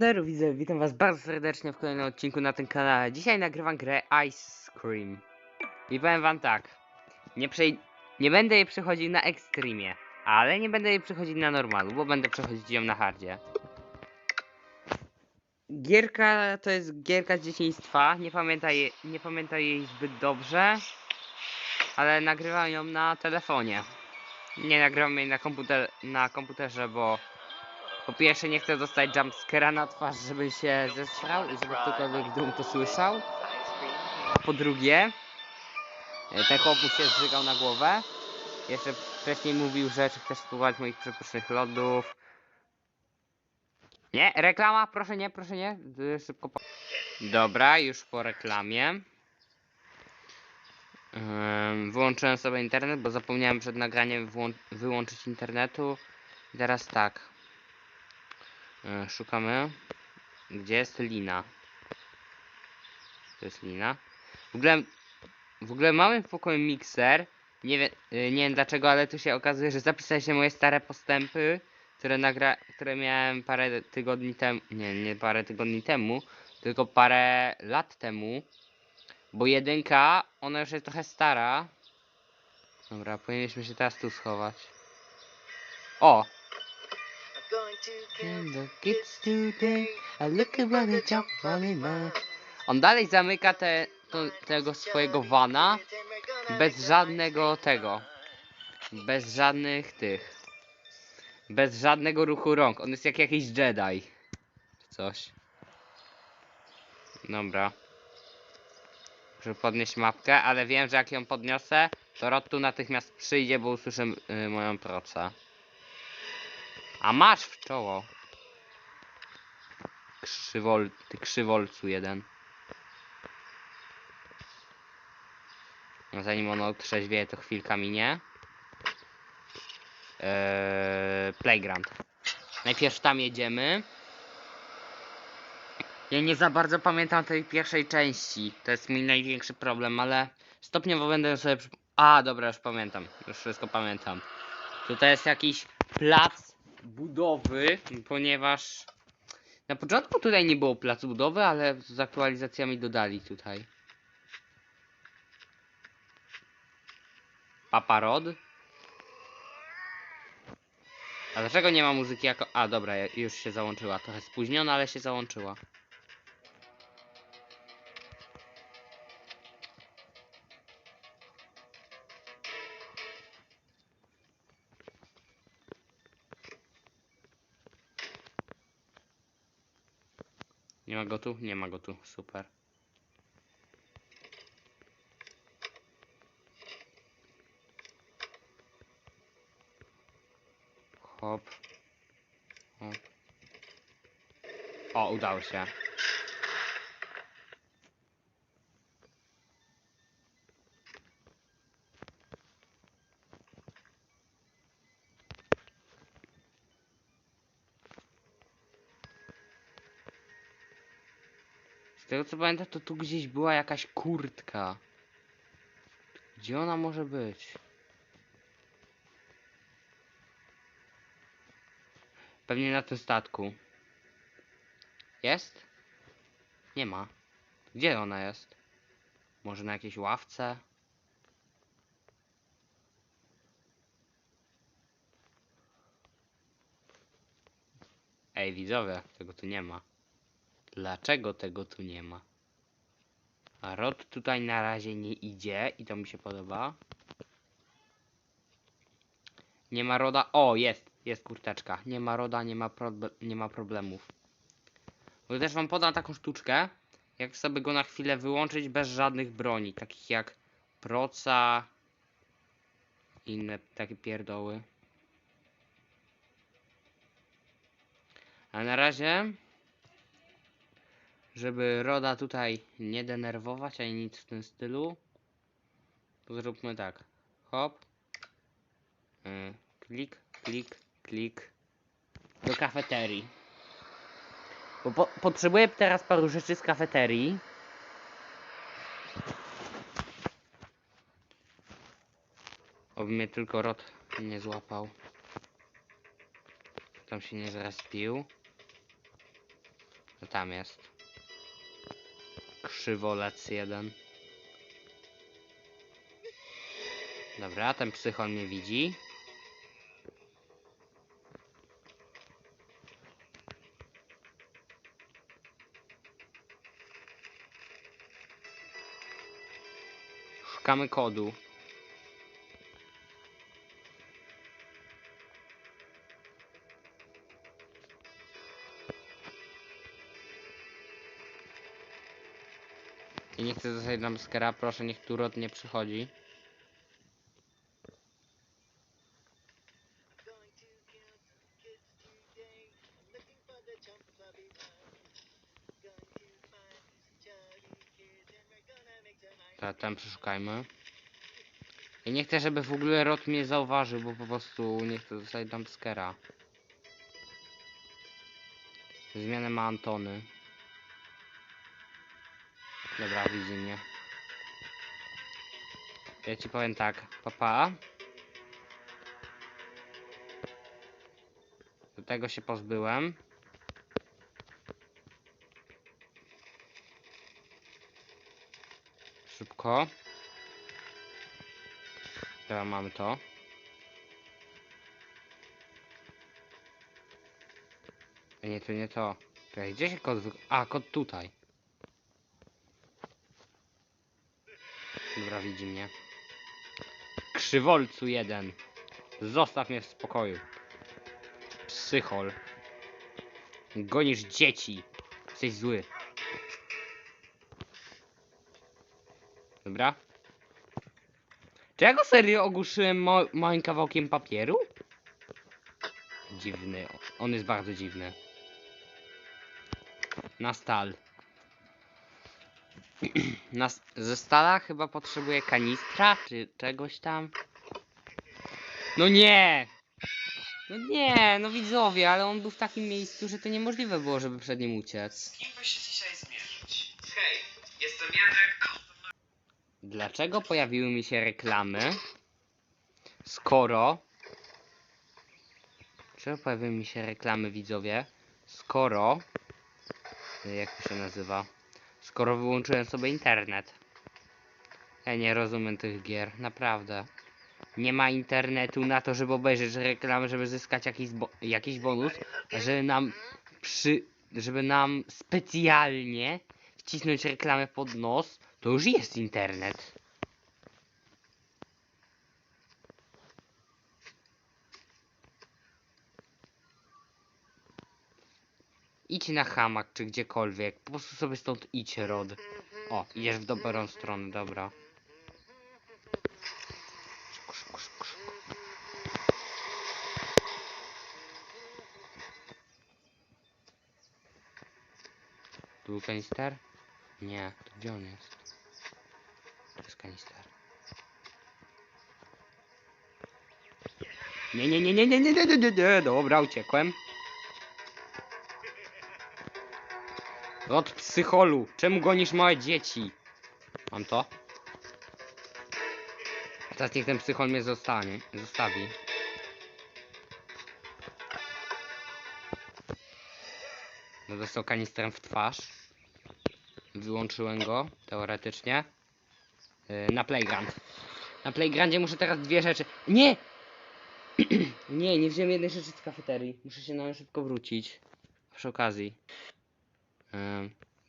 Cześć, widzę, witam was bardzo serdecznie w kolejnym odcinku na tym kanale. Dzisiaj nagrywam grę Ice Cream. I powiem wam tak. Nie, przej- nie będę jej przechodził na Extremie, ale nie będę jej przechodzić na normalu, bo będę przechodzić ją na hardzie. Gierka to jest gierka z dzieciństwa, nie pamiętam, je- nie pamiętam jej zbyt dobrze, ale nagrywam ją na telefonie. Nie nagrywam jej na, komputer- na komputerze, bo po pierwsze nie chcę dostać jumpscare'a na twarz, żeby się zesrał i żeby ktokolwiek domu to słyszał. Po drugie, e, ten chłop się zżygał na głowę. Jeszcze wcześniej mówił, że czy chcesz spróbować moich przepysznych lodów. Nie, reklama, proszę nie, proszę nie. Y, Szybko po... Dobra, już po reklamie. Wyłączyłem sobie internet, bo zapomniałem przed nagraniem wyłą- wyłączyć internetu. I teraz tak. E, Szukamy. Gdzie jest lina? To jest lina. W ogóle, w ogóle mamy w pokoju mikser. Nie, y, nie wiem dlaczego, ale tu się okazuje, że zapisałem się moje stare postępy, które, nagra, które miałem parę tygodni temu. Nie, nie parę tygodni temu, tylko parę lat temu. Bo jedynka, ona już jest trochę stara. Dobra, powinniśmy się teraz tu schować. O! On dalej zamyka te, to, tego swojego wana bez żadnego tego. Bez żadnych tych. Bez żadnego ruchu rąk. On jest jak jakiś Jedi. Coś. Dobra. Muszę podnieść mapkę, ale wiem, że jak ją podniosę, to Rod tu natychmiast przyjdzie, bo usłyszę y, moją procę. A masz w czoło. Krzywol, ty krzywolcu jeden. No, Zanim ono otrzeźwieje, to chwilka minie. Eee, playground. Najpierw tam jedziemy. Ja nie za bardzo pamiętam tej pierwszej części. To jest mój największy problem, ale stopniowo będę sobie. A, dobra, już pamiętam. Już wszystko pamiętam. Tutaj jest jakiś plac budowy, ponieważ na początku tutaj nie było placu budowy, ale z aktualizacjami dodali tutaj. Paparod. A dlaczego nie ma muzyki jako... A, dobra, już się załączyła. Trochę spóźniona, ale się załączyła. Nie ma go tu? Nie ma go tu. Super. Hop. Hop. O, udało się. Z tego co pamiętam, to tu gdzieś była jakaś kurtka. Gdzie ona może być? Pewnie na tym statku. Jest? Nie ma. Gdzie ona jest? Może na jakiejś ławce? Ej, widzowie, tego tu nie ma. Dlaczego tego tu nie ma? A Rod tutaj na razie nie idzie i to mi się podoba. Nie ma Roda. O, jest, jest kurteczka. Nie ma Roda, nie ma, proble nie ma problemów. Bo też wam podam taką sztuczkę, jak sobie go na chwilę wyłączyć bez żadnych broni, takich jak proca, inne takie pierdoły. A na razie żeby Roda tutaj nie denerwować, ani nic w tym stylu, zróbmy tak. Hop. Y, Klik, klik, klik. Do kafeterii. Bo po potrzebuję teraz paru rzeczy z kafeterii. Oby mnie tylko Rod nie złapał. Tam się nie zrespił. tam jest. Krzywolec jeden. Dobra, ten psychol mnie widzi. Szukamy kodu. Skera, proszę niech tu rod nie przychodzi. Ta, tam przeszukajmy. I nie chcę, żeby w ogóle rod mnie zauważył, bo po prostu nie chcę zostać dumpskera. Zmianę ma Antony. Dobra, widzi mnie. Ja ci powiem tak, papa. Do tego się pozbyłem. Szybko. Dobra, mamy to. Nie, to nie to. Gdzie się kod. A, kod tutaj. Dobra, widzi mnie. Krzywolcu jeden. Zostaw mnie w spokoju. Psychol. Gonisz dzieci. Jesteś zły. Dobra. Czy ja go serio ogłuszyłem ma małym kawałkiem papieru? Dziwny. On jest bardzo dziwny. Na stal. Na, ze stala chyba potrzebuję kanistra, czy czegoś tam. No nie! No nie, no widzowie, ale on był w takim miejscu, że to niemożliwe było, żeby przed nim uciec. Kim by się dzisiaj zmierzyć? Hej, jestem. Dlaczego pojawiły mi się reklamy? Skoro. Czego pojawiły mi się reklamy, widzowie? Skoro. Jak to się nazywa? Skoro wyłączyłem sobie internet. Ja nie rozumiem tych gier, naprawdę. Nie ma internetu na to, żeby obejrzeć reklamy, żeby zyskać jakiś, bo jakiś bonus, żeby nam przy. żeby nam specjalnie wcisnąć reklamę pod nos, to już jest internet. Idź na hamak czy gdziekolwiek. Po prostu sobie stąd idź, Rod. O, idziesz w dobrą stronę, dobra. Szybko, szybko. Tu był kanister? Nie, to gdzie on jest? To jest kanister. Nie, nie, nie, nie, nie, nie, nie, nie, nie, nie, dobra, uciekłem. Rod psycholu, czemu gonisz małe dzieci? Mam to? Teraz niech ten psychol mnie zostanie, zostawi. No dostał kanistrem w twarz. Wyłączyłem go, teoretycznie. Yy, na playground. Na playgroundzie muszę teraz dwie rzeczy. Nie! nie, nie wziąłem jednej rzeczy z kafeterii. Muszę się na nią szybko wrócić. Przy okazji.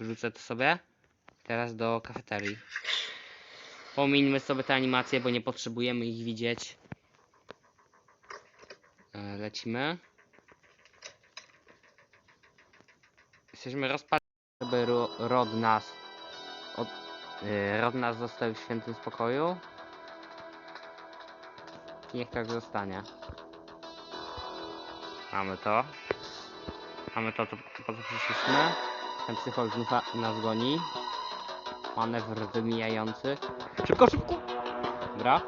Wrzucę to sobie. Teraz do kafeterii. Pomińmy sobie te animacje, bo nie potrzebujemy ich widzieć. E, lecimy. Jesteśmy rozpaleni, żeby ro, Rod nas od, y, Rod nas został w świętym spokoju. Niech tak zostanie. Mamy to. Mamy to, to po co przyszliśmy. Ten psychol znów na- nas goni. Manewr wymijający. Szybko, szybko! Dobra.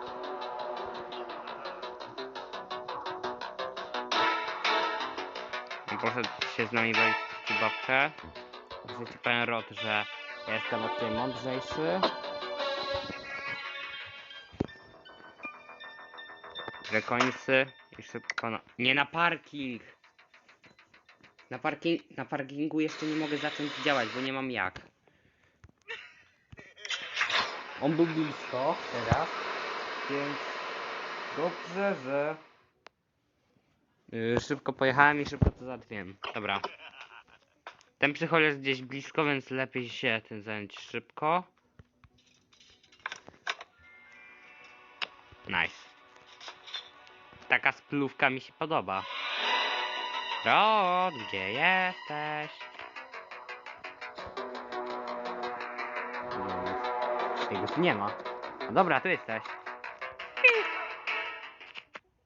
On poszedł się z nami bawić w babkę. Ci powiem Rod, że ja jestem od ciebie mądrzejszy. Końcy i szybko na... Nie na parking! Na, parking, na parkingu jeszcze nie mogę zacząć działać, bo nie mam jak. On był blisko teraz, więc dobrze, że yy, szybko pojechałem i szybko to załatwiłem. Dobra. Ten psychol jest gdzieś blisko, więc lepiej się tym zająć szybko. Nice. Taka splówka mi się podoba. Rod, gdzie jesteś? Jego tu nie ma. No dobra, tu jesteś.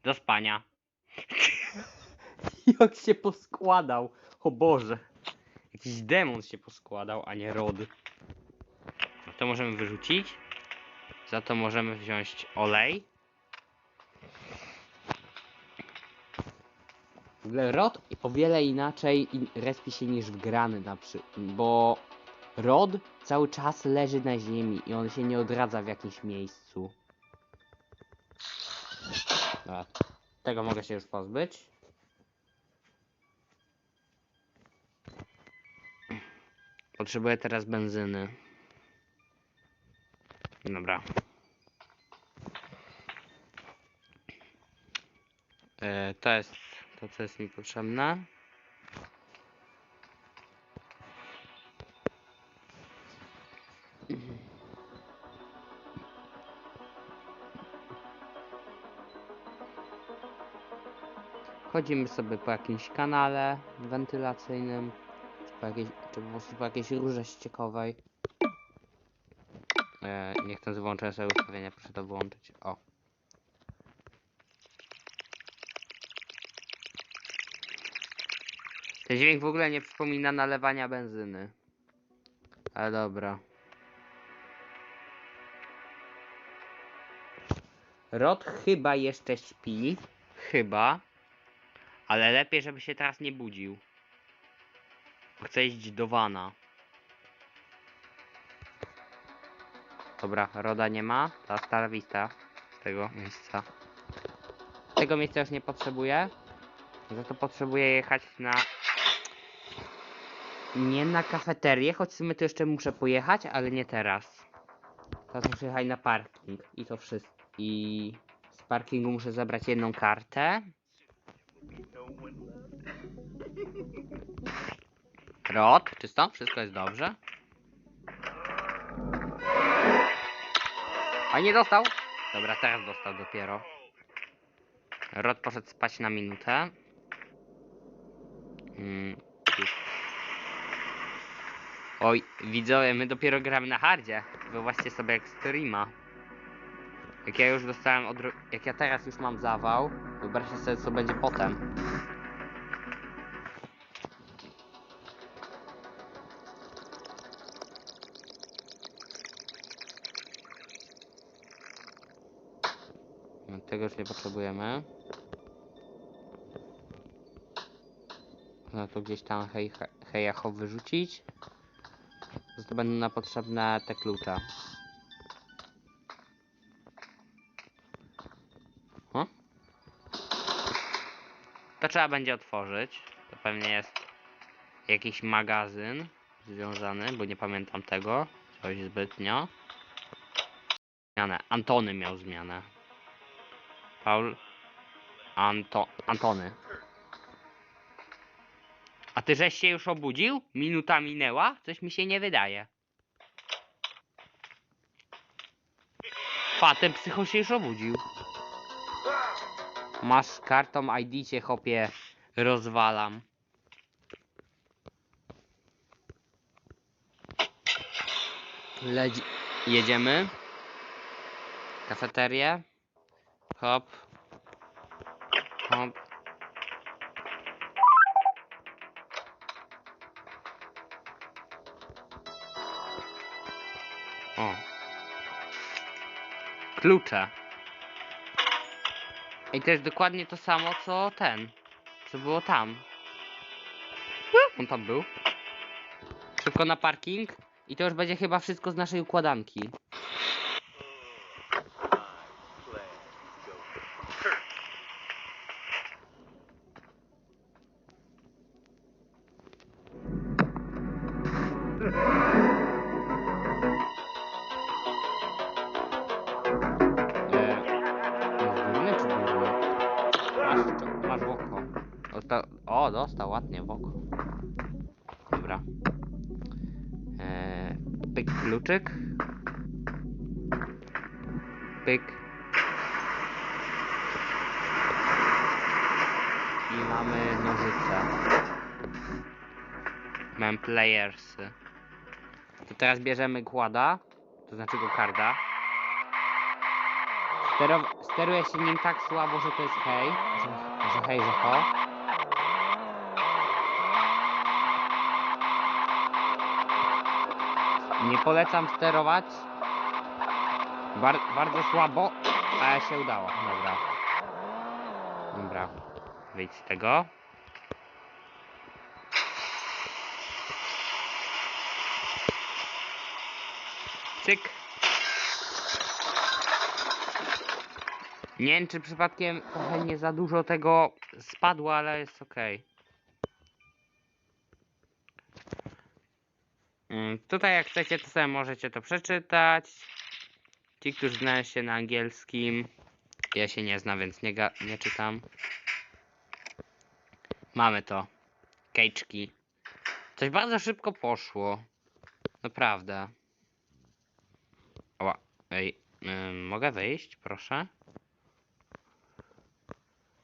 Do spania. Jak się poskładał. O Boże. Jakiś demon się poskładał, a nie rod. No to możemy wyrzucić. Za to możemy wziąć olej. Rod o wiele inaczej in- respi się niż wgrany na przy... bo rod cały czas leży na ziemi i on się nie odradza w jakimś miejscu. Dobra, tego mogę się już pozbyć. Potrzebuję teraz benzyny. Dobra. E, to jest to, co jest mi potrzebne. Chodzimy sobie po jakimś kanale wentylacyjnym, czy po jakiejś, czy po prostu po jakiejś rurze ściekowej. E, nie chcę wyłączyć sobie ustawienia, proszę to wyłączyć. O. Ten dźwięk w ogóle nie przypomina nalewania benzyny. Ale dobra. Rod chyba jeszcze śpi. Chyba. Ale lepiej, żeby się teraz nie budził. Chcę iść do wana. Dobra, Roda nie ma. To stara wista z tego miejsca. Tego miejsca już nie potrzebuję. Za to potrzebuję jechać na... Nie na kafeterię, choć w sumie to jeszcze muszę pojechać, ale nie teraz. Teraz muszę jechać na parking i to wszystko. I z parkingu muszę zabrać jedną kartę. Rod, czysto? Wszystko jest dobrze? A nie dostał? Dobra, teraz dostał dopiero. Rod poszedł spać na minutę. Mm. Oj, widzowie, my dopiero gramy na hardzie. Wyobraźcie sobie Extrema. Jak ja już dostałem od... Jak ja teraz już mam zawał, wyobraźcie sobie co będzie potem. Tego już nie potrzebujemy. No to gdzieś tam hej, hejacho wyrzucić. Za to będą potrzebne te klucze. To trzeba będzie otworzyć. To pewnie jest jakiś magazyn związany, bo nie pamiętam tego. Coś zbytnio. Zmianę. Antony miał zmianę. Paul. Anto Antony. A ty żeś się już obudził? Minuta minęła? Coś mi się nie wydaje. Pa, ten psycho się już obudził. Masz kartą ID cię chopie rozwalam. Leci jedziemy. Kafeterię. Hop. Hop. O. Klucze. I to jest dokładnie to samo, co ten. Co było tam. On tam był. Szybko na parking. I to już będzie chyba wszystko z naszej układanki. O, dostał ładnie w oko. Dobra. E, pyk kluczyk. Pyk. I mamy nożyce. Mam playersy. To teraz bierzemy kłada, to znaczy go karda. Sterow steruje się nim tak słabo, że to jest hej, że, że hej, że ho. Nie polecam sterować. Bar bardzo słabo, ale się udało. Dobra. Dobra. Wyjdź z tego. Cyk. Nie wiem, czy przypadkiem trochę nie za dużo tego spadło, ale jest ok. Mm, Tutaj jak chcecie, to sobie możecie to przeczytać. Ci, którzy znają się na angielskim. Ja się nie znam, więc nie, nie czytam. Mamy to. Kejczki. Coś bardzo szybko poszło. Naprawdę. Oła. Ej, ym, mogę wyjść, proszę?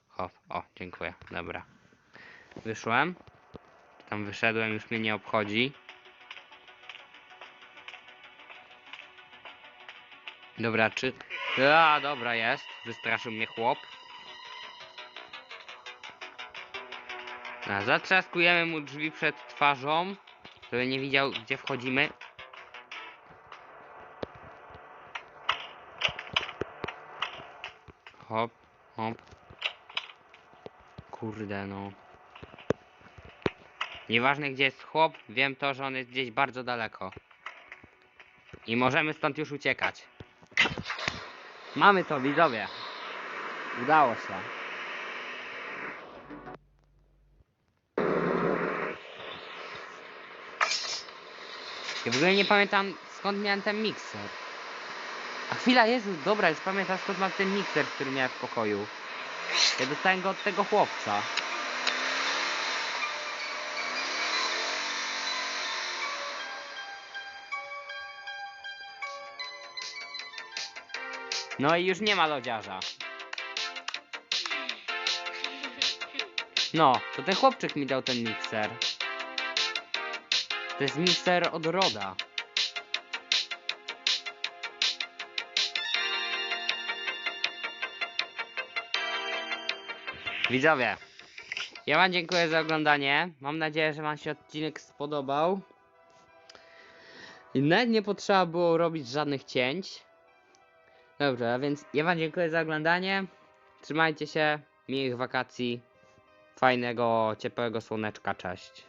Hop, o, dziękuję, dobra. Wyszłem. Tam wyszedłem, już mnie nie obchodzi. Dobra, czy... A, dobra, jest. Wystraszył mnie chłop. A, zatrzaskujemy mu drzwi przed twarzą, żeby nie widział, gdzie wchodzimy. Hop, hop. Kurde no. Nieważne gdzie jest chłop, wiem to, że on jest gdzieś bardzo daleko. I możemy stąd już uciekać. Mamy to, widzowie. Udało się. Ja w ogóle nie pamiętam skąd miałem ten mikser. A chwila, Jezu, dobra, już pamiętam skąd mam ten mikser, który miałem w pokoju. Ja dostałem go od tego chłopca. No i już nie ma lodziarza. No, to ten chłopczyk mi dał ten mikser. To jest mikser od Roda. Widzowie, ja wam dziękuję za oglądanie. Mam nadzieję, że wam się odcinek spodobał. I nawet nie potrzeba było robić żadnych cięć. Dobrze, a więc ja wam dziękuję za oglądanie. Trzymajcie się, miłych wakacji, fajnego, ciepłego słoneczka, cześć.